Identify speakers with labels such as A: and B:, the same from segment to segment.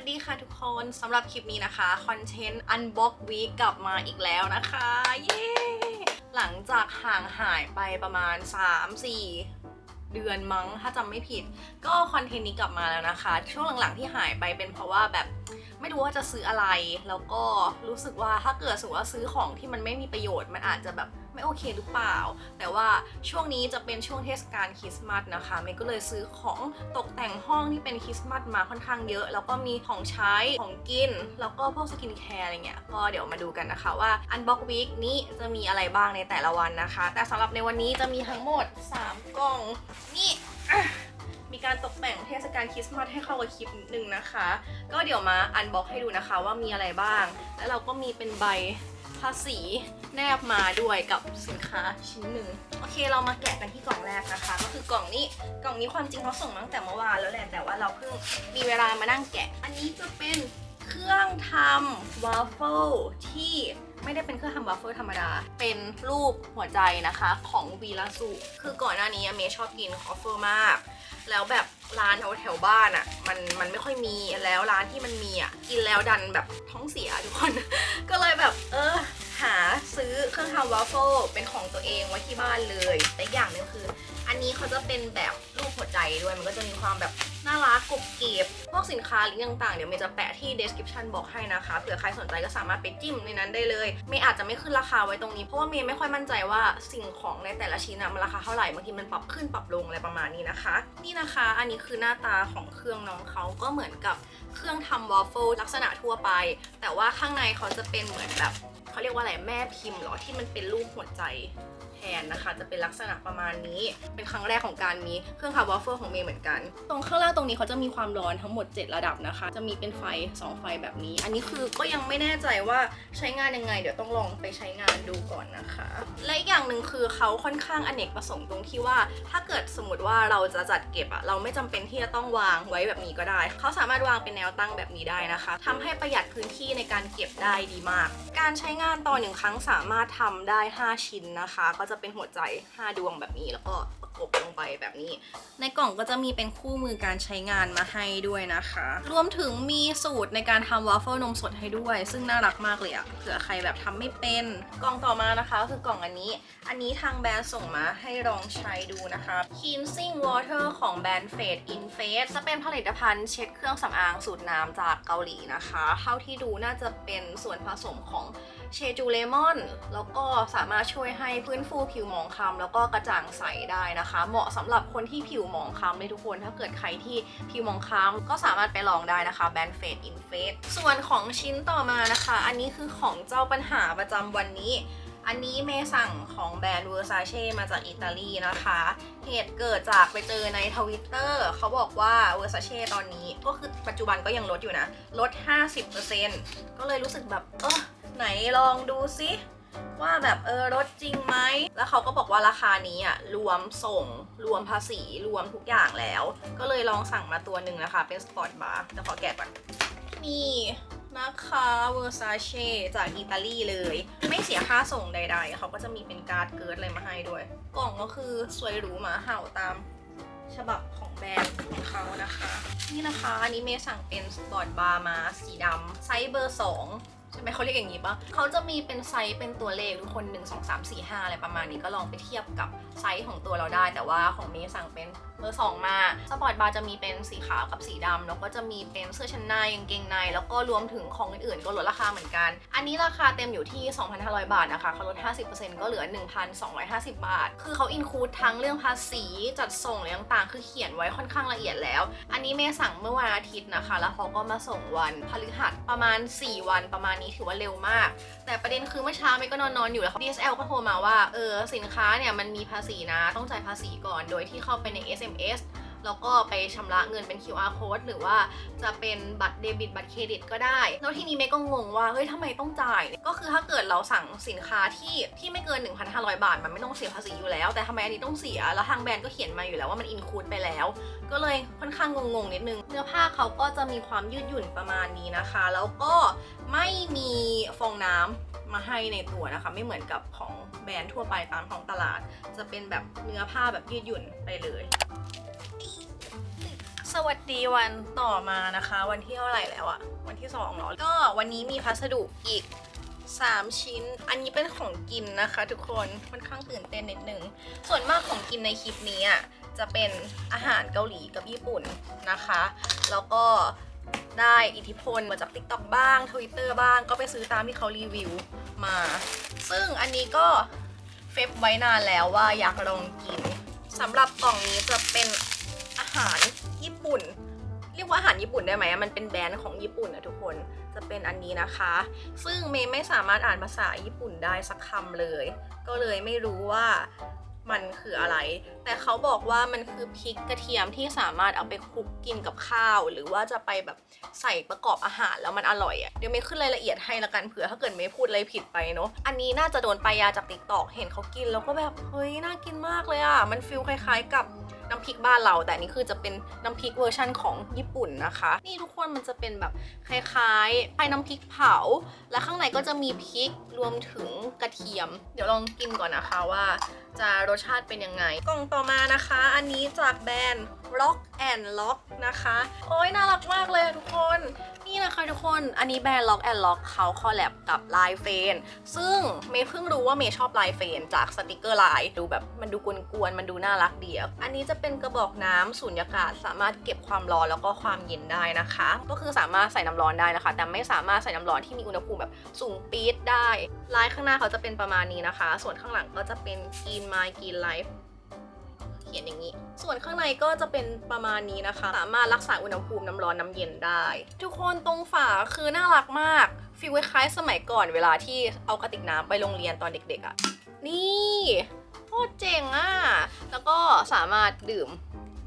A: วัสดีค่ะทุกคนสำหรับคลิปนี้นะคะคอนเทนต์ Unbox Week กลับมาอีกแล้วนะคะ เย้ หลังจากห่างหายไปประมาณ 3-4 เดือนมั้งถ้าจำไม่ผิด ก็คอนเทนต์นี้กลับมาแล้วนะคะ ช่วงหลังๆที่หายไปเป็นเพราะว่าแบบไม่รู้ว่าจะซื้ออะไร แล้วก็รู้สึกว่าถ้าเกิดสมมติว่าซื้อของที่มันไม่มีประโยชน์มันอาจจะแบบ ไม่โอเคหรือเปล่า แต่ว่าช่วงนี้จะเป็นช่วงเทศกาลคริสต์มาสนะคะเมย์ก็เลยซื้อของตกแต่งห้องที่เป็นคริสต์มาสมาค่อนข้างเยอะ แล้วก็มีของใช้ของกิน แล้วก็พวกสกินแคร์อะไรเงี้ยก็เดี๋ยวมาดูกันนะคะว่า Unbox Week นี้จะมีอะไรบ้างในแต่ละวันนะคะ แต่สำหรับในวันนี้จะมีทั้งหมด 3 กล่องนี่มีการตกแต่งเทศกาลคริสต์มาสให้เข้ากับคลิปนิดนึงนะคะ ก็เดี๋ยวมาอันบ็อกให้ดูนะคะว่ามีอะไรบ้าง แล้วเราก็มีเป็นใบ ภาษีแนบมาด้วยกับสินค้าชิ้นหนึ่งโอเคเรามาแกะกันที่กล่องแรกนะคะ ก็คือกล่องนี้กล่องนี้ความจริงเขาส่งมาตั้งแต่เมื่อวานแล้วแหละแต่ว่าเราเพิ่งมีเวลามานั่งแกะ อันนี้จะเป็น เครื่องทำวาฟเฟิลที่ไม่ได้เป็นเครื่องทำวาฟเฟิลธรรมดา เป็นรูปหัวใจนะคะของวีลาสุ คือก่อนหน้านี้เมย์ชอบกินวาฟเฟิลมาก แล้วแบบร้านแถวแถวบ้านอะ่ะมันมันไม่ค่อยมีแล้วร้านที่มันมีอะ่ะกินแล้วดันแบบท้องเสียทุกคน ก็เลยแบบเออหาซื้อเครื่องทำวาฟเฟิลเป็นของตัวเองไว้ที่บ้านเลย แต่อย่างหนึงคือ อันนี้เขาจะเป็นแบบรูปหัวใจด้วย มันก็จะมีความแบบน่ารักกรุบกริบพวกสินค้าลิงก์ต่างๆ เดี๋ยวเมย์จะแปะที่ description บอกให้นะคะ เผื่อใครสนใจก็สามารถไปจิ้มในนั้นได้เลย เมย์อาจจะไม่ขึ้นราคาไว้ตรงนี้ เพราะว่าเมย์ไม่ค่อยมั่นใจว่าสิ่งของในแต่ละชิ้นอะมันราคาเท่าไหร่ บางทีมันปรับขึ้นปรับลงอะไรประมาณนี้นะคะ นี่นะคะ อันนี้คือหน้าตาของเครื่องน้องเขาก็เหมือนกับเครื่องทำวอฟเฟิลลักษณะทั่วไป แต่ว่าข้างในเขาจะเป็นเหมือนแบบเขาเรียกว่าอะไรแม่พิมพ์หรอที่มันเป็นรูปหัวใจ แทนนะคะ จะเป็นลักษณะประมาณนี้ เป็นครั้งแรกของการมีเครื่องทำวอฟเฟิลของเมย์เหมือนกัน ตรงข้างล่างตรงนี้เขาจะมีความร้อนทั้งหมด 7 ระดับนะคะ จะมีเป็นไฟ 2 ไฟแบบนี้ อันนี้คือก็ยังไม่แน่ใจว่าใช้งานยังไง เดี๋ยวต้องลองไปใช้งานดูก่อนนะคะ และอีกอย่างหนึ่งคือเขาค่อนข้างอเนกประสงค์ตรงที่ว่า ถ้าเกิดสมมติว่าเราจะจัดเก็บอะเราไม่จำเป็นที่จะต้องวางไว้แบบนี้ก็ได้ เขาสามารถวางเป็นแนวตั้งแบบนี้ได้นะคะทำให้ประหยัดพื้นที่ในการเก็บได้ดีมาก การใช้งานต่อหนึ่งครั้งสามารถทำได้ 5 ชิ้นนะคะก็จะเป็นหัวใจ 5 ดวงแบบนี้แล้วก็ประกบลงไปแบบนี้ ในกล่องก็จะมีเป็นคู่มือการใช้งานมาให้ด้วยนะคะ รวมถึงมีสูตรในการทำวาฟเฟิลนมสดให้ด้วย ซึ่งน่ารักมากเลยอะเผื่อใครแบบทำไม่เป็น กล่องต่อมานะคะก็คือกล่องอันนี้ อันนี้ทางแบรนด์ส่งมาให้ลองใช้ดูนะคะ Cleansing Water ของแบรนด์ Fade in Face จะเป็นผลิตภัณฑ์เช็ดเครื่องสำอางสูตรน้ำจากเกาหลีนะคะ เท่าที่ดูน่าจะเป็นส่วนผสมของ เชจูเลมอน แล้วก็สามารถช่วยให้ฟื้นฟูผิวหมองคล้ำแล้วก็กระจ่างใสได้นะคะ เหมาะสำหรับคนที่ผิวหมองคล้ำเลยทุกคน ถ้าเกิดใครที่ผิวหมองคล้ำก็สามารถไปลองได้นะคะแบรนด์เฟดอินเฟสส่วนของชิ้นต่อมานะคะ อันนี้คือของเจ้าปัญหาประจำวันนี้อันนี้เมสั่งของแบรนด์เวอร์ซาเชมาจากอิตาลีนะคะ เหตุเกิดจากไปเจอในทวิตเตอร์เขาบอกว่าเวอร์ซาเชตอนนี้ก็คือปัจจุบันก็ยังลดอยู่นะ ลด 50%ก็เลยรู้สึกแบบ เออ ไหนลองดูซิว่าแบบเออลดจริงไหม แล้วเขาก็บอกว่าราคานี้อะรวมส่งรวมภาษีรวมทุกอย่างแล้ว ก็เลยลองสั่งมาตัวหนึ่งนะคะ เป็นสปอร์ตบาร์แต่ขอแกะก่อนนี่นะคะเวอร์ซาเช่จากอิตาลีเลย ไม่เสียค่าส่งใดๆ เขาก็จะมีเป็นการ์ดเกิร์ดอะไรมาให้ด้วย กล่องก็คือสวยหรูหมาเห่าตามฉบับของแบรนด์ของเขานะคะ นี่นะคะ อันนี้เมย์สั่งเป็นสปอร์ตบาร์มาสีดำไซส์เบอร์ 2 ใช่ไหมเขาเรียกอย่างนี้ปะเขาจะมีเป็นไซส์เป็นตัวเลขทุกคน1 2 3 4 5อะไรประมาณนี้ก็ลองไปเทียบกับไซส์ของตัวเราได้ แต่ว่าของเมย์สั่งเป็นเบอร์2มาสปอร์ตบาร์จะมีเป็นสีขาวกับสีดำแล้วก็จะมีเป็นเสื้อชั้นในกางเกงใน แล้วก็รวมถึงของอื่นๆ ก็ลดราคาเหมือนกัน อันนี้ราคาเต็มอยู่ที่ 2,500 บาทนะคะเขาลด 50%ก็เหลือ 1,250 บาท คือเขาอินคูดทั้งเรื่องภาษีจัดส่งอะไรต่างๆ คือเขียนไว้ค่อนข้างละเอียดแล้ว อันนี้เมย์สั่งเมื่อวันอาทิตย์นะคะ แล้วเขาก็มาส่งวันพฤหัสประมาณ 4 วันประมาณนี้ถือว่าเร็วมาก แต่ประเด็นคือเมื่อเช้าเมย์ก็นอนนอนอยู่แล้ว DSL ก็โทรมาว่าเออสินค้าเนี่ยมันมีภาษีนะต้องจ่ายภาษีก่อนโดยที่เข้าไปใน SMS แล้วก็ไปชำระเงินเป็น QR code หรือว่าจะเป็นบัตรเดบิตบัตรเครดิตก็ได้ แล้วทีนี้เมย์ก็งงว่าเฮ้ยทำไมต้องจ่าย ก็คือถ้าเกิดเราสั่งสินค้าที่ที่ไม่เกิน 1,500 บาท มันไม่ต้องเสียภาษีอยู่แล้ว แต่ทำไมอันนี้ต้องเสีย แล้วทางแบรนด์ก็เขียนมาอยู่แล้วว่ามันอินคูดไปแล้ว ก็เลยค่อนข้างงงๆนิดนึง เนื้อผ้าเขาก็จะมีความยืดหยุ่นประมาณนี้นะคะ แล้วก็ไม่มีฟองน้ำมาให้ในตัวนะคะ ไม่เหมือนกับของแบรนด์ทั่วไปตามท้องตลาด จะเป็นแบบเนื้อผ้าแบบยืดหยุ่นไปเลย วัสดีวันต่อมานะคะ วันที่เท่าไหร่แล้วอะวันที่สองเนาะก็วันนี้มีพัสดุอีก 3 ชิ้น อันนี้เป็นของกินนะคะ ทุกคนค่อนข้างตื่นเต้นนิดนึง ส่วนมากของกินในคลิปนี้อะจะเป็นอาหารเกาหลีกับญี่ปุ่นนะคะ แล้วก็ได้อิทธิพลมาจาก TikTok บ้าง Twitter บ้างก็ไปซื้อตามที่เขารีวิวมา ซึ่งอันนี้ก็เฟบไว้นานแล้วว่าอยากลองกินสำหรับกล่องนี้จะเป็นอาหาร ปุ่น เรียกว่าอาหารญี่ปุ่นได้ไหมมันเป็นแบรนด์ของญี่ปุ่นนะทุกคนจะเป็นอันนี้นะคะ ซึ่งเมย์ไม่สามารถอ่านภาษาญี่ปุ่นได้สักคำเลย ก็เลยไม่รู้ว่ามันคืออะไร แต่เขาบอกว่ามันคือพริกกระเทียมที่สามารถเอาไปคลุกกินกับข้าว หรือว่าจะไปแบบใส่ประกอบอาหารแล้วมันอร่อยอะ่ะเดี๋ยวเมย์ขึ้นรายละเอียดให้ละกันเผื่อถ้าเกิดเมย์พูดอะไรผิดไปเนาะอันนี้น่าจะโดนปายาจากติ๊กตอกเห็นเขากินแล้วก็แบบเฮ้ยน่ากินมากเลยอะ่ะมันฟิลคล้ายๆกับน้ำพริกบ้านเรา แต่นนี่คือจะเป็นน้ำพริกเวอร์ชั่นของญี่ปุ่นนะคะ นี่ทุกคนมันจะเป็นแบบคล้ายๆไอ้น้ำพริกเผา และข้างในก็จะมีพริกรวมถึงกระเทียม เดี๋ยวลองกินก่อนนะคะว่า จะรสชาติเป็นยังไงกล่องต่อมานะคะ อันนี้จากแบรนด์ Rock and Lock นะคะ โอ้ยน่ารักมากเลยทุกคน นี่นะคะทุกคน อันนี้แบรนด์ Lock and Lock เขาคอลแลบกับลายเฟน ซึ่งเมย์เพิ่งรู้ว่าเมย์ชอบลายเฟน จากสติกเกอร์ลาย ดูแบบมันดูกวนๆ มันดูน่ารักดีอะอันนี้จะเป็นกระบอกน้ำสูญญากาศ สามารถเก็บความร้อนแล้วก็ความเย็นได้นะคะ ก็คือสามารถใส่น้ำร้อนได้นะคะ แต่ไม่สามารถใส่น้ำร้อนที่มีอุณหภูมิแบบสูงปี๊ดได้ ลายข้างหน้าเขาจะเป็นประมาณนี้นะคะ ส่วนข้างหลังก็จะเป็นกินไมกินไลฟ์ เขียนอย่างนี้ ส่วนข้างในก็จะเป็นประมาณนี้นะคะ สามารถรักษาอุณหภูมิน้ำร้อนน้ำเย็นได้ ทุกคนตรงฝาคือน่ารักมากฟีลคล้ายๆสมัยก่อนเวลาที่เอากระติกน้ำไปโรงเรียนตอนเด็กๆอะ่ะ นี่โคตรเจ๋งอะ่ะ แล้วก็สามารถดื่ม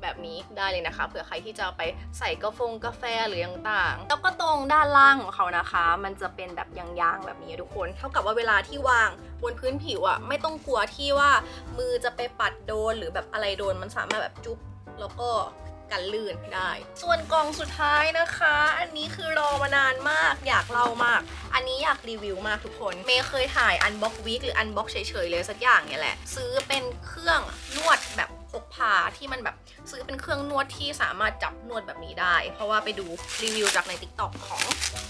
A: แบบนี้ได้เลยนะคะ เผื่อใครที่จะไปใส่กาแฟกาแฟหรือยังต่าง แล้วก็ตรงด้านล่างของเขานะคะ มันจะเป็นแบบยางๆแบบนี้ทุกคน เท่ากับว่าเวลาที่วางบนพื้นผิวอะ่ะไม่ต้องกลัวที่ว่ามือจะไปปัดโดนหรือแบบอะไรโดนมันสามารถแบบจุ๊บแล้วก็กันลื่นได้ ส่วนกล่องสุดท้ายนะคะ อันนี้คือรอมานานมาก อยากเล่ามาก อันนี้อยากรีวิวมากทุกคน เมย์เคยถ่ายอันบ็อกวีคหรืออันบ็อกเฉยๆเลยสักอย่างเนี่ยแหละ ซื้อเป็นเครื่องนวดแบบ พกพาที่มันแบบซื้อเป็นเครื่องนวดที่สามารถจับนวดแบบนี้ได้ เพราะว่าไปดูรีวิวจากใน TikTok ของ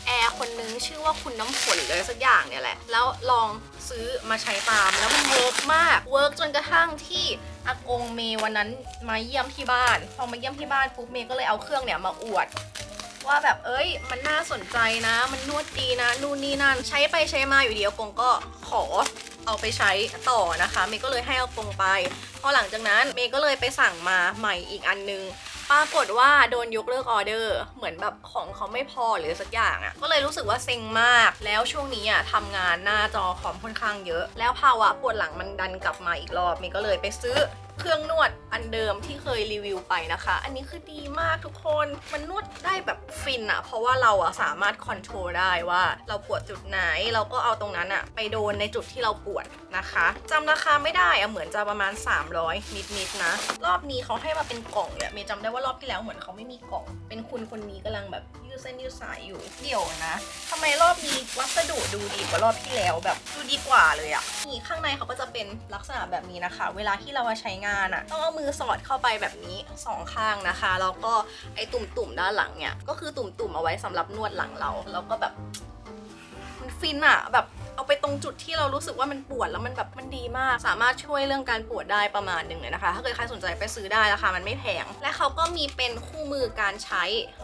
A: แอร์คนนึงชื่อว่าคุณน้ำฝนเลยสักอย่างเนี่ยแหละ แล้วลองซื้อมาใช้ตาม แล้วมันเวิร์กมาก เวิร์กจนกระทั่งที่อากงเมวันนั้นมาเยี่ยมที่บ้าน พอมาเยี่ยมที่บ้านปุ๊บเมก็เลยเอาเครื่องเนี่ยมาอวดว่าแบบเอ้ย มันน่าสนใจนะ มันนวดดีนะ นู่นนี่นั่น ใช้ไปใช้มาอยู่ดีอากงก็ขอ เอาไปใช้ต่อนะคะ เมย์ก็เลยให้อากงไป พอหลังจากนั้นเมย์ก็เลยไปสั่งมาใหม่อีกอันนึงปรากฏว่าโดนยกเลิกออเดอร์ เหมือนแบบของเขาไม่พอหรือสักอย่างอะ่ะ ก็เลยรู้สึกว่าเซ็งมาก แล้วช่วงนี้อะทำงานหน้าจอคอมค่อนข้างเยอะ แล้วภาวะปวดหลังมันดันกลับมาอีกรอบเมย์ก็เลยไปซื้อ เครื่องนวดอันเดิมที่เคยรีวิวไปนะคะ อันนี้คือดีมากทุกคน มันนวดได้แบบฟินอะเพราะว่าเราอะสามารถคอนโทรลได้ว่าเราปวดจุดไหน เราก็เอาตรงนั้นอะไปโดนในจุดที่เราปวดนะคะจำราคาไม่ได้อะเหมือนจะประมาณ 300 นิดๆนะรอบนี้เขาให้มาเป็นกล่องเนี่ยเมย์จำได้ว่ารอบที่แล้วเหมือนเขาไม่มีกล่อง เป็นคุณคนนี้กำลังแบบ ยืดเส้นยืดสายอยู่ เดี๋ยวนะทำไมรอบนี้วัสดุดูดีกว่ารอบที่แล้วแบบดูดีกว่าเลยอะนี่ข้างในเขาก็จะเป็นลักษณะแบบนี้นะคะ เวลาที่เรามาใช้งานอะต้องเอามือสอดเข้าไปแบบนี้สองข้างนะคะแล้วก็ไอ้ตุ่มๆด้านหลังเนี่ยก็คือตุ่มๆเอาไว้สำหรับนวดหลังเราแล้วก็แบบมันฟินอะแบบ เอาไปตรงจุดที่เรารู้สึกว่ามันปวดแล้วมันแบบมันดีมาก สามารถช่วยเรื่องการปวดได้ประมาณหนึ่งเลยนะคะ ถ้าเกิดใครสนใจไปซื้อได้ราคามันไม่แพงและเขาก็มีเป็นคู่มือการใช้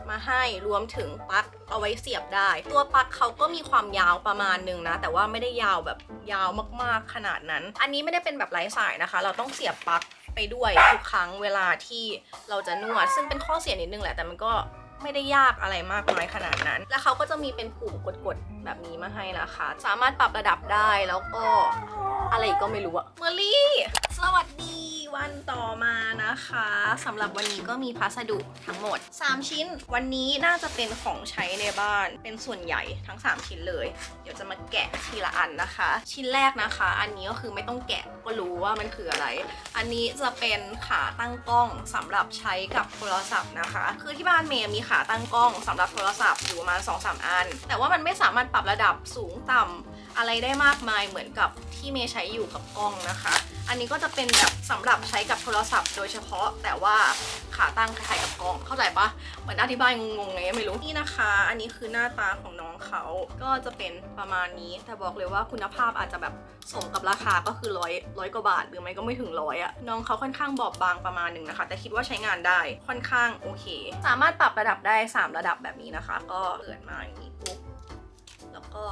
A: มาให้รวมถึงปลั๊กเอาไว้เสียบได้ ตัวปลั๊กเขาก็มีความยาวประมาณหนึ่งนะ แต่ว่าไม่ได้ยาวแบบยาวมากๆขนาดนั้น อันนี้ไม่ได้เป็นแบบไร้สายนะคะ เราต้องเสียบปลั๊กไปด้วยทุกครั้งเวลาที่เราจะนวด ซึ่งเป็นข้อเสียนิดนึงแหละแต่มันก็ ไม่ได้ยากอะไรมากน้อยขนาดนั้น แล้วเขาก็จะมีเป็นปุ่มกดๆ แบบนี้มาให้นะคะ สามารถปรับระดับได้แล้วก็อะไรกก็ไม่รู้อะเมอรี่ สวัสดี วันต่อมานะคะสำหรับวันนี้ก็มีพัสดุทั้งหมด 3 ชิ้น วันนี้น่าจะเป็นของใช้ในบ้านเป็นส่วนใหญ่ทั้ง 3 ชิ้นเลย เดี๋ยวจะมาแกะทีละอันนะคะ ชิ้นแรกนะคะ อันนี้ก็คือไม่ต้องแกะก็รู้ว่ามันคืออะไร อันนี้จะเป็นขาตั้งกล้องสำหรับใช้กับโทรศัพท์นะคะ คือที่บ้านเมย์มีขาตั้งกล้องสำหรับโทรศัพท์อยู่ประมาณ2-3อัน แต่ว่ามันไม่สามารถปรับระดับสูงต่ำอะไรได้มากมายเหมือนกับที่เมย์ใช้อยู่กับกล้องนะคะ อันนี้ก็จะเป็นแบบสำหรับใช้กับโทรศัพท์โดยเฉพาะแต่ว่าขาตั้งคล้ายๆกับกล้องเข้าใจปะเหมือนอธิบายงงๆไงไม่รู้นี่นะคะ อันนี้คือหน้าตาของน้องเขาก็จะเป็นประมาณนี้ แต่บอกเลยว่าคุณภาพอาจจะแบบสมกับราคาก็คือร้อยร้อยกว่าบาท หรือไม่ก็ไม่ถึงร้อยอะน้องเขาค่อนข้างบอบบางประมาณหนึ่งนะคะ แต่คิดว่าใช้งานได้ค่อนข้างโอเค สามารถปรับระดับได้ 3 ระดับแบบนี้นะคะ ก็เปิดมาอย่างนี้ปุ๊บแล้วก็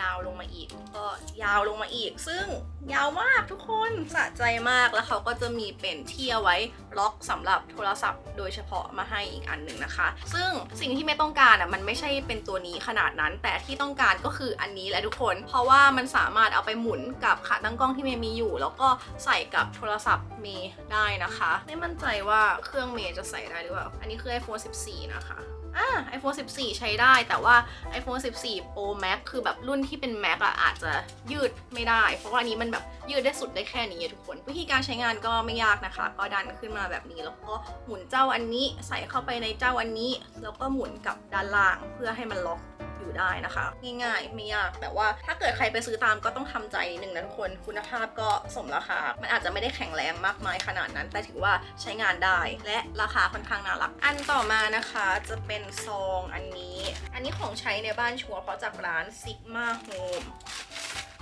A: ยาวลงมาอีก ก็ยาวลงมาอีก ซึ่งยาวมากทุกคนสะใจมากแล้วเขาก็จะมีเป็นที่เอาไว้ล็อกสำหรับโทรศัพท์ โดยเฉพาะมาให้อีกอันหนึ่งนะคะ ซึ่งสิ่งที่ไม่ต้องการอะมันไม่ใช่เป็นตัวนี้ขนาดนั้น แต่ที่ต้องการก็คืออันนี้แหละทุกคน เพราะว่ามันสามารถเอาไปหมุนกับขาตั้งกล้องที่เมย์มีอยู่ แล้วก็ใส่กับโทรศัพท์เมย์ได้นะคะ ไม่มั่นใจว่าเครื่องเมย์จะใส่ได้หรือเปล่าอันนี้คือ iPhone 14 นะคะ อ่า iPhone 14 ใช้ได้ แต่ว่า iPhone 14 Pro Max คือแบบรุ่นที่เป็น Max อะอาจจะยืดไม่ได้ เพราะว่าอันนี้มันแบบยืดได้สุดได้แค่นี้อะทุกคน วิธีการใช้งานก็ไม่ยากนะคะ ก็ดันขึ้นมาแบบนี้ แล้วก็หมุนเจ้าอันนี้ใส่เข้าไปในเจ้าอันนี้ แล้วก็หมุนกับด้านล่างเพื่อให้มันล็อกอยู่ได้นะคะ ง่ายๆไม่ยากแต่ว่าถ้าเกิดใครไปซื้อตามก็ต้องทำใจนิดนึงนะทุกคนคุณภาพก็สมราคา มันอาจจะไม่ได้แข็งแรงมากมายขนาดนั้น แต่ถือว่าใช้งานได้ และราคาค่อนข้างน่ารัก อันต่อมานะคะจะเป็นซองอันนี้ อันนี้ของใช้ในบ้านชัวร์เพราะจากร้าน Sigma Home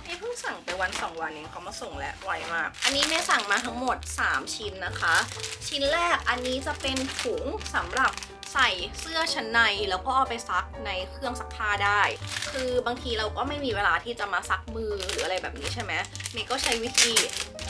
A: นี่เพิ่งสั่งไปวัน 2 วันเองเขามาส่งแล้วไวมาก อันนี้เมย์สั่งมาทั้งหมด 3 ชิ้นนะคะ ชิ้นแรกอันนี้จะเป็นถุงสำหรับ ใส่เสื้อชั้นในแล้วก็เอาไปซักในเครื่องซักผ้าได้ คือบางทีเราก็ไม่มีเวลาที่จะมาซักมือหรืออะไรแบบนี้ใช่ไหมเมย์ก็ใช้วิธี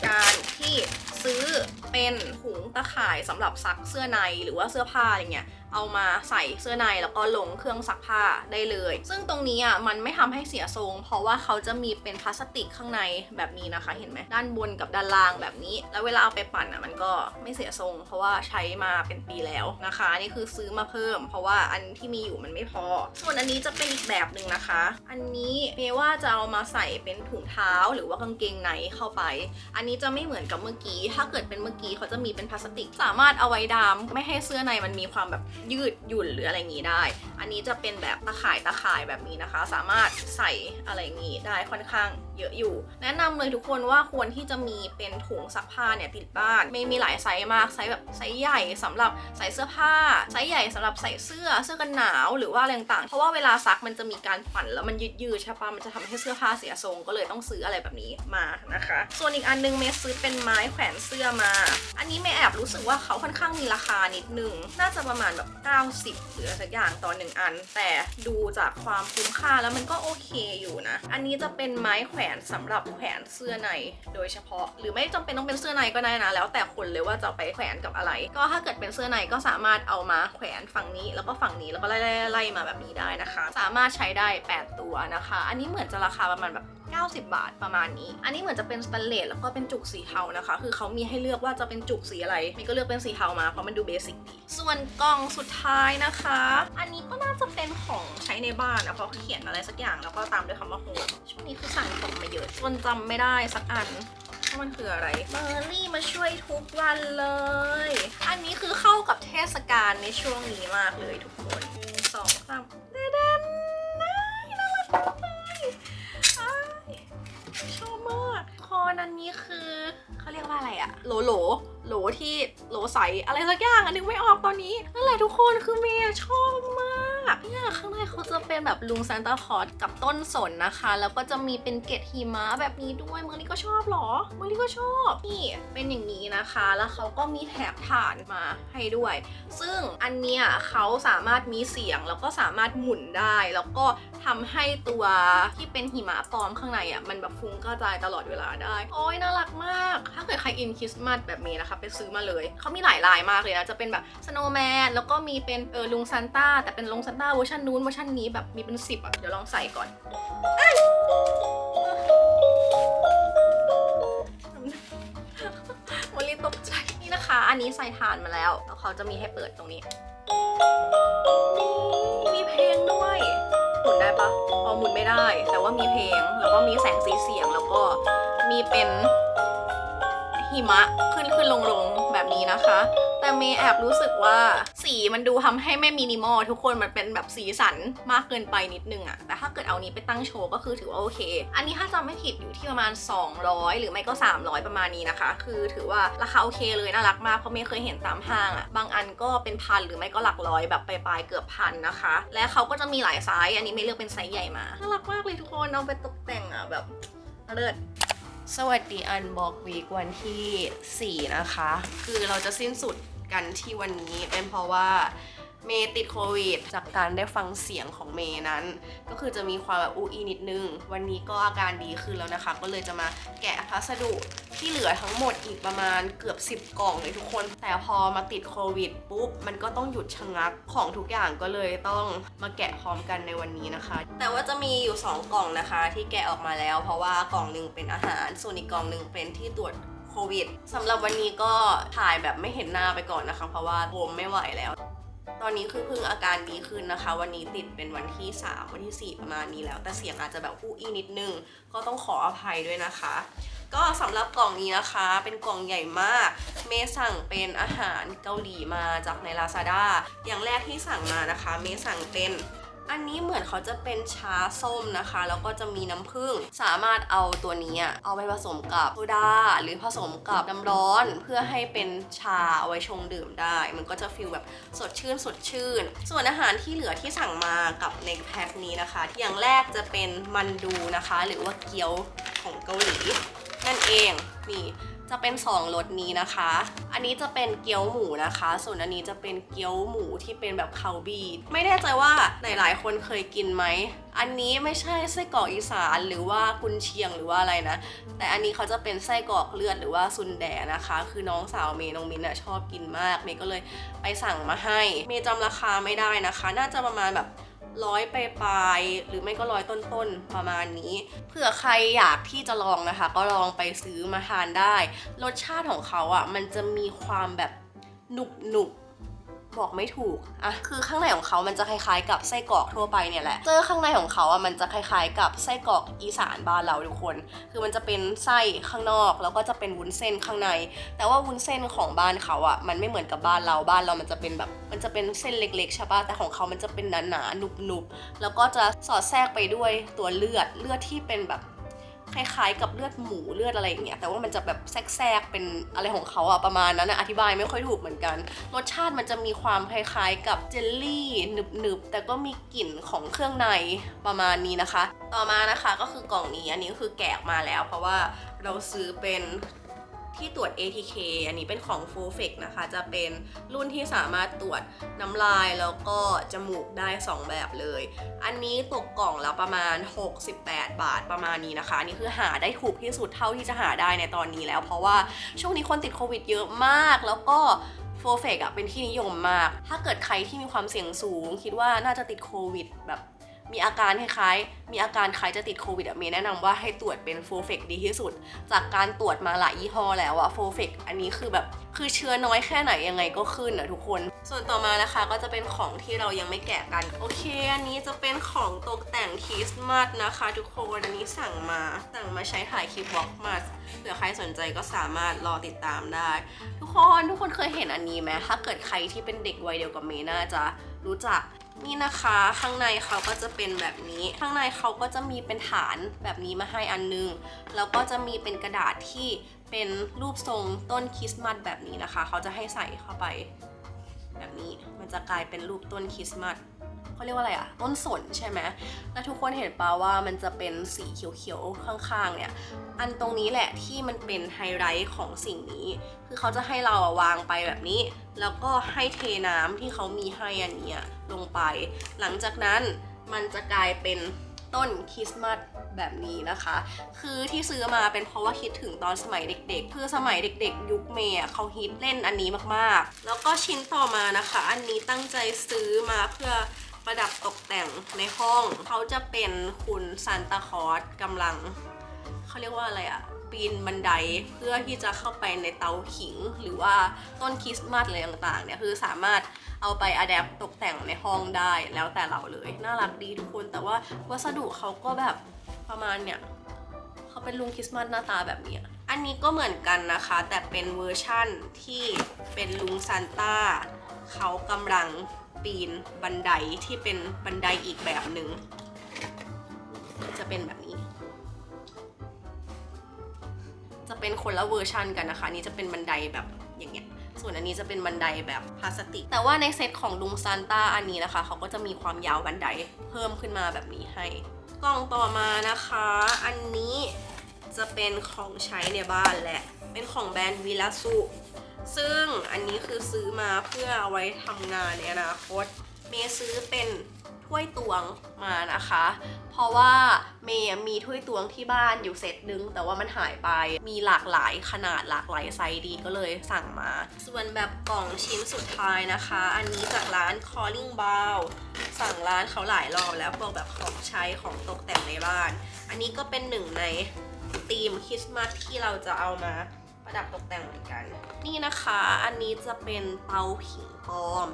A: การที่ซื้อเป็นถุงตะข่ายสำหรับซักเสื้อในหรือว่าเสื้อผ้าอะไรเงี้ย เอามาใส่เสื้อในแล้วก็ลงเครื่องซักผ้าได้เลย ซึ่งตรงนี้อะมันไม่ทำให้เสียทรง เพราะว่าเขาจะมีเป็นพลาสติกข้างในแบบนี้นะคะ เห็นไหมด้านบนกับด้านล่างแบบนี้ แล้วเวลาเอาไปปั่นอะมันก็ไม่เสียทรง เพราะว่าใช้มาเป็นปีแล้วนะคะนี่คือซื้อมาเพิ่ม เพราะว่าอันที่มีอยู่มันไม่พอ ส่วนอันนี้จะเป็นอีกแบบหนึ่งนะคะ อันนี้เมย์ว่าจะเอามาใส่เป็นถุงเท้าหรือว่ากางเกงในเข้าไป อันนี้จะไม่เหมือนกับเมื่อกี้ ถ้าเกิดเป็นเมื่อกี้เขาจะมีเป็นพลาสติก สามารถเอาไว้ดามไม่ให้เสื้อในมันมีความแบบยืดหยุ่นหรืออะไรอย่างนี้ได้ อันนี้จะเป็นแบบตะข่ายตะข่ายแบบนี้นะคะ สามารถใส่อะไรอย่างนี้ได้ค่อนข้างเยอะอยู่ แนะนำเลยทุกคนว่าควรที่จะมีเป็นถุงซักผ้าเนี่ยติดบ้านไม่มีหลายไซส์มากไซส์แบบไซส์ใหญ่สำหรับใส่เสื้อผ้าไซส์ใหญ่สำหรับใส่เสื้อเสื้อกันหนาวหรือว่าอะไรต่างเพราะว่าเวลาซักมันจะมีการปั่นแล้วมันยืดยืดใช่ปะมันจะทำให้เสื้อผ้าเสียทรงก็เลยต้องซื้ออะไรแบบนี้มานะคะ ส่วนอีกอันนึงเมย์ซื้อเป็นไม้แขวนเสื้อมา อันนี้เมย์แอบรู้สึกว่าเขาค่อนข้างมีราคานิดนึงน่าจะประมาณแบบ90 หรือสักอย่างต่อหนึ่งอัน แต่ดูจากความคุ้มค่าแล้วมันก็โอเคอยู่นะ อันนี้จะเป็นไม้แขวนสำหรับแขวนเสื้อในโดยเฉพาะ หรือไม่จำเป็นต้องเป็นเสื้อในก็ได้นะ แล้วแต่คนเลยว่าจะไปแขวนกับอะไร ก็ถ้าเกิดเป็นเสื้อในก็สามารถเอามาแขวนฝั่งนี้ แล้วก็ฝั่งนี้แล้วก็ไล่ๆมาแบบนี้ได้นะคะ สามารถใช้ได้ 8 ตัวนะคะ อันนี้เหมือนจะราคาประมาณแบบ90 บาทประมาณนี้ อันนี้เหมือนจะเป็นสแตนเลสแล้วก็เป็นจุกสีเทานะคะ คือเขามีให้เลือกว่าจะเป็นจุกสีอะไรมีก็เลือกเป็นสีเทามาเพราะมันดูเบสิกดี ส่วนกล่องสุดท้ายนะคะ อันนี้ก็น่าจะเป็นของใช้ในบ้านนะเพราะเขียนอะไรสักอย่างแล้วก็ตามด้วยคำว่าโฮมช่วงนี้คือสั่งของมาเยอะจนจำไม่ได้สักอันว่ามันคืออะไรเมอร์รี่มาช่วยทุกวันเลย อันนี้คือเข้ากับเทศกาลในช่วงนี้มากเลยทุกคนหนึ่งสองสามเดนน่าน่ารัก อนอันนี้คือเขาเรียกว่าอะไรอะโหลโหลโหลที่โหลใสอะไรสักอย่างอันนึงไม่ออกตอนนี้นั่นแหละทุกคนคือเมย์ชอบมากเนี่ยข้างในเขาจะเป็นแบบลุงซานตาคลอสกับต้นสนนะคะ แล้วก็จะมีเป็นเกล็ดหิมะแบบนี้ด้วยเมอรี่ก็ชอบหรอเมอรี่ก็ชอบนี่เป็นอย่างนี้นะคะ แล้วเขาก็มีแถบฐานมาให้ด้วย ซึ่งอันเนี้ยเขาสามารถมีเสียงแล้วก็สามารถหมุนได้แล้วก็ ทำให้ตัวที่เป็นหิมะปลอมข้างในอะมันแบบฟุ้งกระจายตลอดเวลาได้ โอ้ยน่ารักมาก ถ้าเกิดใครอินคริสต์มาสแบบนี้นะคะไปซื้อมาเลย เขามีหลายลายมากเลยนะ จะเป็นแบบสโนว์แมนแล้วก็มีเป็นเออลุงซานต้าแต่เป็นลุงซานต้าเวอร์ชันนู้นเวอร์ชันนี้แบบมีเป็นสิบอะเดี๋ยวลองใส่ก่อนอ้ยมอลลี่ตกใจนี่นะคะ อันนี้ใส่ทานมาแล้วแล้วเขาจะมีให้เปิดตรงนี้ ปะพอหมุนไม่ได้ แต่ว่ามีเพลง แล้วก็มีแสงสีเสียง แล้วก็มีเป็นหิมะขึ้นขึ้นลงลงแบบนี้นะคะ แต่เมย์แอบรู้สึกว่าสีมันดูทำให้ไม่มินิมอลทุกคนมันเป็นแบบสีสันมากเกินไปนิดนึงอะแต่ถ้าเกิดเอานี้ไปตั้งโชว์ก็คือถือว่าโอเค อันนี้ถ้าจำไม่ผิดอยู่ที่ประมาณ 200 หรือไม่ก็ 300 ประมาณนี้นะคะ คือถือว่าราคาโอเคเลยน่ารักมากเพราะเมย์เคยเห็นตามห้างอะบางอันก็เป็นพันหรือไม่ก็หลักร้อยแบบปลายๆเกือบพันนะคะ และเขาก็จะมีหลายไซส์อันนี้เมย์เลือกเป็นไซส์ใหญ่มาน่ารักมากเลยทุกคนเอาไปตกแต่งอะแบบเลิศสวัสดีอันบอกวีควันที่ 4 นะคะ คือเราจะสิ้นสุด กันที่วันนี้เป็นเพราะว่าเมย์ติดโควิด จากการได้ฟังเสียงของเมย์นั้น ก็คือจะมีความแบบอูอีนิดนึง วันนี้ก็อาการดีขึ้นแล้วนะคะ ก็เลยจะมาแกะพัสดุที่เหลือทั้งหมดอีกประมาณเกือบ 10 กล่องเลยทุกคน แต่พอมาติดโควิดปุ๊บ มันก็ต้องหยุดชะงักของทุกอย่างก็เลยต้องมาแกะพร้อมกันในวันนี้นะคะ แต่ว่าจะมีอยู่ 2 กล่องนะคะ ที่แกะออกมาแล้ว เพราะว่ากล่องหนึ่งเป็นอาหารส่วนอีกกล่องหนึ่งเป็นที่ตรวจ ควิดสำหรับวันนี้ก็ถ่ายแบบไม่เห็นหน้าไปก่อนนะคะ เพราะว่าผมไม่ไหวแล้ว ตอนนี้คือเพิ่งอาการดีขึ้นนะคะ วันนี้ติดเป็นวันที่ 3 วันที่ 4 ประมาณนี้แล้ว แต่เสียงอาจจะแบบอู้อี้นิดนึง ก็ต้องขออภัยด้วยนะคะ ก็สำหรับกล่องนี้นะคะ เป็นกล่องใหญ่มาก เมย์สั่งเป็นอาหารเกาหลีมาจากใน Lazada อย่างแรกที่สั่งมานะคะ เมย์สั่งเป็น อันนี้เหมือนเขาจะเป็นชาส้มนะคะ แล้วก็จะมีน้ำผึ้งสามารถเอาตัวนี้เอาไปผสมกับโซดาหรือผสมกับน้ำร้อน เพื่อให้เป็นชาเอาไว้ชงดื่มได้ มันก็จะฟีลแบบสดชื่นสดชื่น ส่วนอาหารที่เหลือที่สั่งมากับในแพ็คนี้นะคะอย่างแรกจะเป็นมันดูนะคะ หรือว่าเกี๊ยวของเกาหลีนั่นเองนี่ จะเป็น 2รสนี้นะคะ อันนี้จะเป็นเกี๊ยวหมูนะคะ ส่วนอันนี้จะเป็นเกี๊ยวหมูที่เป็นแบบคาวบีไม่แน่ใจว่าหลายๆ คนเคยกินไหม อันนี้ไม่ใช่ไส้กรอกอีสานหรือว่ากุนเชียงหรือว่าอะไรนะ แต่อันนี้เขาจะเป็นไส้กรอกเลือดหรือว่าซุนแดนะคะ คือน้องสาวเมย์น้องมินอะชอบกินมาก เมย์ก็เลยไปสั่งมาให้ เมย์จำราคาไม่ได้นะคะ น่าจะประมาณแบบ ร้อยไปปลายหรือไม่ก็ร้อยต้นๆประมาณนี้เผื่อใครอยากที่จะลองนะคะ ก็ลองไปซื้อมาทานได้ รสชาติของเขาอะ่ะมันจะมีความแบบหนุบหนุบ บอกไม่ถูกอะคือข้างในของเขามันจะคล้ายๆ กับไส้กรอกทั่วไปเนี่ยแหละเจอข้างในของเขาอะ่ะมันจะคล้ายๆ กับไส้กรอกอีสานบ้านเราทุกคน คือมันจะเป็นไส้ข้างนอกแล้วก็จะเป็นวุ้นเส้นข้างใน แต่ว่าวุ้นเส้นของบ้านเขาอะ่ะมันไม่เหมือนกับบ้านเราบ้านเรามันจะเป็นแบบ มันจะเป็นเส้นเล็กๆใช่ปะแต่ของเขามันจะเป็นหนาๆหนุบๆแล้วก็จะสอดแทรกไปด้วยตัวเลือดเลือดที่เป็นแบบ คล้ายๆ กับเลือดหมูเลือดอะไรอย่างเงี้ยแต่ว่ามันจะแบบแทรกๆเป็นอะไรของเขาอะประมาณนั้นนะอธิบายไม่ค่อยถูกเหมือนกัน รสชาติมันจะมีความคล้ายๆ กับเจลลี่หนึบๆแต่ก็มีกลิ่นของเครื่องในประมาณนี้นะคะ ต่อมานะคะก็คือกล่องนี้อันนี้ก็คือแกะมาแล้ว เพราะว่าเราซื้อเป็น ที่ตรวจ ATK อันนี้เป็นของ f o f e c นะคะ จะเป็นรุ่นที่สามารถตรวจน้ำลายแล้วก็จมูกได้ 2 แบบเลย อันนี้ตกกล่องแล้วประมาณ 68 บาทประมาณนี้นะคะนนี้คือหาได้ถูกที่สุดเท่าที่จะหาได้ในตอนนี้แล้ว เพราะว่าช่วงนี้คนติดโควิดเยอะมากแล้วก็โฟเฟกอะเป็นที่นิยมมาก ถ้าเกิดใครที่มีความเสี่ยงสูง คิดว่าน่าจะติดโควิดแบบ มีอาการคล้ายๆ มีอาการคล้ายจะติดโควิดอะเมย์แนะนำว่าให้ตรวจเป็นโฟเฟกดีที่สุด จากการตรวจมาหลายยี่ห้อแล้วอะโฟเฟกอันนี้คือแบบคือเชื้อน้อยแค่ไหนยังไงก็ขึ้นอะทุกคน ส่วนต่อมานะคะก็จะเป็นของที่เรายังไม่แกะกัน โอเค อันนี้จะเป็นของตกแต่งคริสต์มาสนะคะ ทุกคนอันนี้สั่งมาสั่งมาใช้ถ่ายคลิปบล็อกมาเผื่อใครสนใจก็สามารถรอติดตามได้ ทุกคนทุกคนเคยเห็นอันนี้ไหมถ้าเกิดใครที่เป็นเด็กวัยเดียวกับเมย์น่าจะรู้จัก นี่นะคะข้างในเขาก็จะเป็นแบบนี้ ข้างในเขาก็จะมีเป็นฐานแบบนี้มาให้อันนึง แล้วก็จะมีเป็นกระดาษที่เป็นรูปทรงต้นคริสต์มาสแบบนี้นะคะ เขาจะให้ใส่เข้าไป แบบนี้มันจะกลายเป็นรูปต้นคริสต์มาส เขาเรียกว่าอะไรอะต้นสนใช่ไหมแล้วทุกคนเห็นปะว่ามันจะเป็นสีเขียวๆข้างๆเนี่ย อันตรงนี้แหละที่มันเป็นไฮไลท์ของสิ่งนี้ คือเขาจะให้เราวางไปแบบนี้ แล้วก็ให้เทน้ำที่เขามีให้อันเนี้ยลงไป หลังจากนั้นมันจะกลายเป็นต้นคริสต์มาสแบบนี้นะคะ คือที่ซื้อมาเป็นเพราะว่าคิดถึงตอนสมัยเด็ก ๆ คือสมัยเด็ก ๆ ยุคเมย์เขาฮิตเล่นอันนี้มากๆ แล้วก็ชิ้นต่อมานะคะ อันนี้ตั้งใจซื้อมาเพื่อ ประดับตกแต่งในห้อง เขาจะเป็นคุณซานตาคอสกำลัง เขาเรียกว่าอะไรอะปีนบันไดเพื่อที่จะเข้าไปในเตาขิง หรือว่าต้นคริสต์มาสอะไรต่างๆเนี่ยคือสามารถเอาไปอัดแอปตกแต่งในห้องได้แล้วแต่เราเลย น่ารักดีทุกคน แต่ว่าวัสดุเขาก็แบบประมาณเนี่ยเขาเป็นลุงคริสต์มาสหน้าตาแบบเนี้ยอัน
B: อันนี้ก็เหมือนกันนะคะ แต่เป็นเวอร์ชั่นที่เป็นลุงซานต้าเขากำลัง ปีนบันไดที่เป็นบันไดอีกแบบหนึ่งจะเป็นแบบนี้ จะเป็นคนละเวอร์ชันกันนะคะนี้จะเป็นบันไดแบบอย่างเงี้ยส่วนอันนี้จะเป็นบันไดแบบพลาสติก แต่ว่าในเซตของลุงซานต้าอันนี้นะคะเขาก็จะมีความยาวบันไดเพิ่มขึ้นมาแบบนี้ให้ กล่องต่อมานะคะ อันนี้จะเป็นของใช้ในบ้านแหละ เป็นของแบรนด์วิลาสุ ซึ่งอันนี้คือซื้อมาเพื่อเอาไว้ทำงานในอนาคต เมย์ซื้อเป็นถ้วยตวงมานะคะ เพราะว่าเมย์มีถ้วยตวงที่บ้านอยู่เซตนึง แต่ว่ามันหายไป มีหลากหลายขนาดหลากหลายไซส์ดีก็เลยสั่งมา ส่วนแบบกล่องชิ้นสุดท้ายนะคะ อันนี้จากร้าน Calling Bow สั่งร้านเขาหลายรอบแล้วพวกแบบของใช้ของตกแต่งในบ้าน อันนี้ก็เป็นหนึ่งในธีมคริสต์มาสที่เราจะเอามา ประดับตกแต่งเหมือนกัน นี่นะคะอันนี้จะเป็นเตาผิงปลอม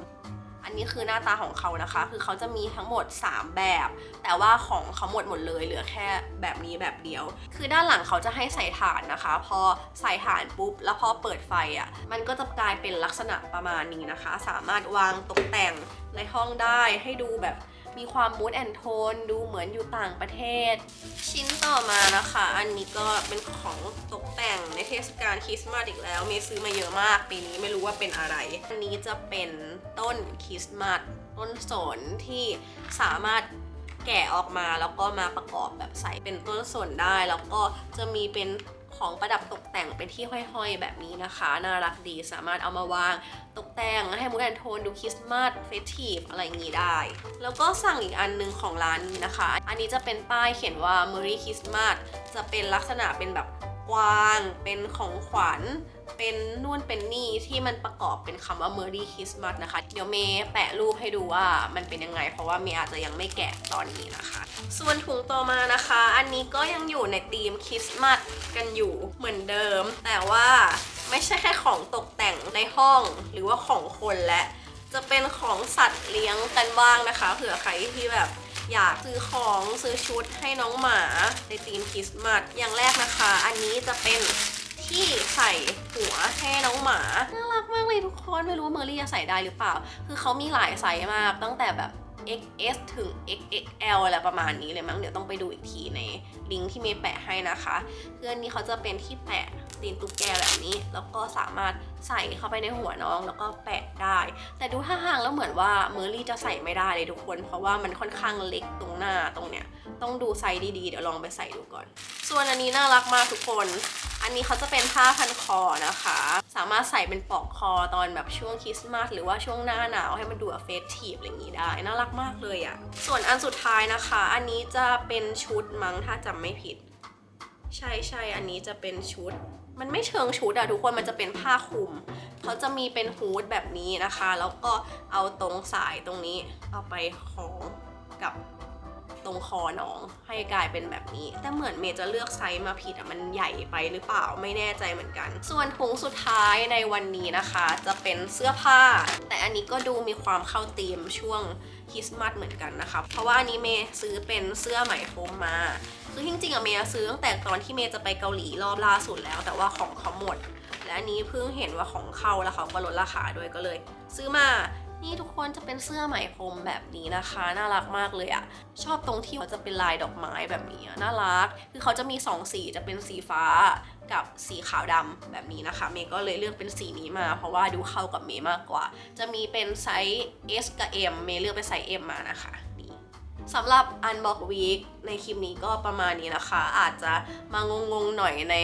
B: อันนี้คือหน้าตาของเขานะคะ คือเขาจะมีทั้งหมด 3 แบบ แต่ว่าของเขาหมดหมดเลย เหลือแค่แบบนี้แบบเดียว คือด้านหลังเขาจะให้ใส่ถ่านนะคะ พอใส่ถ่านปุ๊บ แล้วพอเปิดไฟอะ่ะ มันก็จะกลายเป็นลักษณะประมาณนี้นะคะ สามารถวางตกแต่งในห้องได้ให้ดูแบบมีความมูดแอนโทนดูเหมือนอยู่ต่างประเทศ ชิ้นต่อมานะคะ อันนี้ก็เป็นของตก แต่งในเทศกาลคริสต์มาสอีกแล้วเมย์ซื้อมาเยอะมาก ปีนี้ไม่รู้ว่าเป็นอะไร อันนี้จะเป็นต้นคริสต์มาสต้นสนที่สามารถแกะออกมาแล้วก็มาประกอบแบบใส่เป็นต้นสนได้ แล้วก็จะมีเป็นของประดับตกแต่งเป็นที่ห้อยๆ แบบนี้นะคะ น่ารักดีสามารถเอามาวางตกแต่งให้มูดแอนโทนดูคริสต์มาสเฟสทีฟอะไรอย่างนี้ได้ แล้วก็สั่งอีกอันหนึงของร้านนี้นะคะ อันนี้จะเป็นป้ายเขียนว่า Merry Christmas จะเป็นลักษณะเป็นแบบ กวาง เป็นของขวัญ เป็นนู่นเป็นนี่ที่มันประกอบเป็นคำว่า Merry Christmas นะคะ เดี๋ยวเมย์แปะรูปให้ดูว่ามันเป็นยังไง เพราะว่าเมย์อาจจะยังไม่แกะตอนนี้นะคะ ส่วนถุงต่อมานะคะ อันนี้ก็ยังอยู่ในธีมคริสต์มาสกันอยู่เหมือนเดิม แต่ว่าไม่ใช่แค่ของตกแต่งในห้องหรือว่าของคนและ จะเป็นของสัตว์เลี้ยงกันบ้างนะคะ เผื่อใครที่แบบอยากซื้อของซื้อชุดให้น้องหมาในธีมคริสต์มาสอย่างแรกนะคะ อันนี้จะเป็นที่ใส่หัวให้น้องหมาน่ารักมากเลยทุกคนไม่รู้ว่าเมอรี่จะใส่ได้หรือเปล่า คือเขามีหลายไซส์มากตั้งแต่แบบ XS ถึง XXL อะไรประมาณนี้เลยมั้งเดี๋ยวต้องไปดูอีกทีในลิงก์ที่เมย์แปะให้นะคะ เพื่อนนี้เขาจะเป็นที่แปะ ตีนตุ๊กแกแบบนี้ แล้วก็สามารถใส่เข้าไปในหัวน้องแล้วก็แปะได้ แต่ดูท่าทางแล้วเหมือนว่าเมอรี่จะใส่ไม่ได้เลยทุกคน เพราะว่ามันค่อนข้างเล็กตรงหน้าตรงเนี้ยต้องดูไซส์ดีๆ เดี๋ยวลองไปใส่ดูก่อน ส่วนอันนี้น่ารักมากทุกคน อันนี้เขาจะเป็นผ้าพันคอนะคะ สามารถใส่เป็นปลอกคอตอนแบบช่วงคริสต์มาสหรือว่าช่วงหน้าหนาวให้มันดูเฟสทีฟอะไรอย่างนี้ได้ น่ารักมากเลยอะ่ะ ส่วนอันสุดท้ายนะคะ อันนี้จะเป็นชุดมั้งถ้าจำไม่ผิด ใช่ใช่อันนี้จะเป็นชุด มันไม่เชิงชุดอะทุกคนมันจะเป็นผ้าคลุมเขาจะมีเป็นฮูดแบบนี้นะคะ แล้วก็เอาตรงสายตรงนี้ เอาไปคล้องกับตรงคอน้องให้กลายเป็นแบบนี้ แต่เหมือนเมย์จะเลือกไซส์มาผิดอะมันใหญ่ไปหรือเปล่าไม่แน่ใจเหมือนกัน ส่วนถุงสุดท้ายในวันนี้นะคะ จะเป็นเสื้อผ้า แต่อันนี้ก็ดูมีความเข้าธีมช่วงคริสต์มาสเหมือนกันนะคะ เพราะว่าอันนี้เมย์ซื้อเป็นเสื้อไหมพรมมาคือจริงๆอะเมย์ซื้อตั้งแต่ตอนที่เมย์จะไปเกาหลีรอบล่าสุดแล้ว แต่ว่าของเขาหมด และอันนี้เพิ่งเห็นว่าของเข้าแล้วเขาก็ลดราคาด้วยก็เลย ซื้อมา นี่ทุกคนจะเป็นเสื้อไหมพรมแบบนี้นะคะ น่ารักมากเลยอะชอบตรงที่เขาจะเป็นลายดอกไม้แบบนี้น่ารัก คือเขาจะมีสองสีจะเป็นสีฟ้ากับสีขาวดำแบบนี้นะคะ เมย์ก็เลยเลือกเป็นสีนี้มา เพราะว่าดูเข้ากับเมย์มากกว่า จะมีเป็นไซส์ S กับ M เมย์เลือกเป็นไซส์ M มานะคะนี่สำหรับ Unbox Week ในคลิปนี้ก็ประมาณนี้นะคะ อาจจะมางงๆหน่อยใน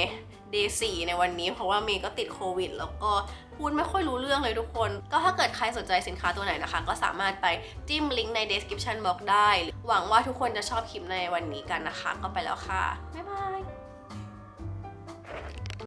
B: Day 4ในวันนี้ เพราะว่าเมย์ก็ติดโควิด แล้วก็พูดไม่ค่อยรู้เรื่องเลยทุกคน ก็ถ้าเกิดใครสนใจสินค้าตัวไหนนะคะ ก็สามารถไปจิ้มลิงก์ใน description box ได้ หวังว่าทุกคนจะชอบคลิปในวันนี้กันนะคะ ก็ไปแล้วค่ะ บ๊ายบาย